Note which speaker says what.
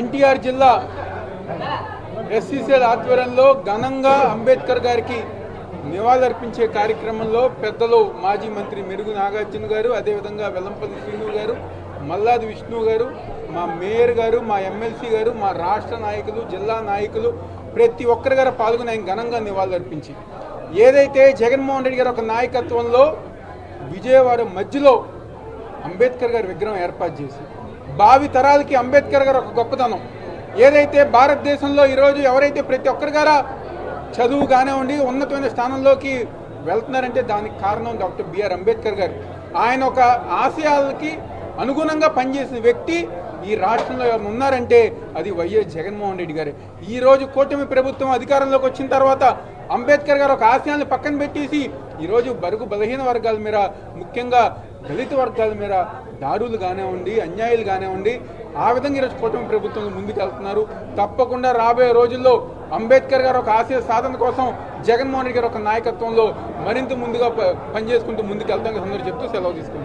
Speaker 1: ఎన్టీఆర్ జిల్లా ఎస్సీసీఎల్ ఆధ్వర్యంలో ఘనంగా అంబేద్కర్ గారికి నివాళులర్పించే కార్యక్రమంలో పెద్దలు మాజీ మంత్రి మెరుగు నాగార్జున గారు అదేవిధంగా వెల్లంపల్లి శ్రీను గారు మల్లాది విష్ణు గారు మా మేయర్ గారు మా ఎమ్మెల్సీ గారు మా రాష్ట్ర నాయకులు జిల్లా నాయకులు ప్రతి ఒక్కరి గారు పాల్గొని ఆయన ఘనంగా నివాళులర్పించి. ఏదైతే జగన్మోహన్ రెడ్డి గారు ఒక నాయకత్వంలో విజయవాడ మధ్యలో అంబేద్కర్ గారి విగ్రహం ఏర్పాటు చేసి భావి తరాలకి అంబేద్కర్ గారు ఒక గొప్పతనం. ఏదైతే భారతదేశంలో ఈరోజు ఎవరైతే ప్రతి ఒక్కరి గారా చదువు కానివ్వండి ఉన్నతమైన స్థానంలోకి వెళ్తున్నారంటే దానికి కారణం డాక్టర్ బిఆర్ అంబేద్కర్ గారు. ఆయన ఒక ఆశయాలకి అనుగుణంగా పనిచేసిన వ్యక్తి ఈ రాష్ట్రంలో ఎవరు ఉన్నారంటే అది వైఎస్ జగన్మోహన్ రెడ్డి గారే. ఈ రోజు కూటమి ప్రభుత్వం అధికారంలోకి వచ్చిన తర్వాత అంబేద్కర్ గారు ఒక ఆశయాన్ని పక్కన పెట్టేసి ఈరోజు బరుగు బలహీన వర్గాల మీద ముఖ్యంగా దళిత వర్గాల మీద దారులు కానివ్వండి అన్యాయాలు కానివ్వండి ఆ విధంగా ఈరోజు కూటమి ప్రభుత్వం ముందుకెళ్తున్నారు తప్పకుండా రాబోయే రోజుల్లో అంబేద్కర్ గారు ఒక ఆశయ సాధన కోసం జగన్మోహన్ రెడ్డి గారు ఒక నాయకత్వంలో మరింత ముందుగా ప- పనిచేసుకుంటూ ముందుకెళ్తాం వెళ్తామని అందరూ చెప్తూ సెలవు తీసుకుంటారు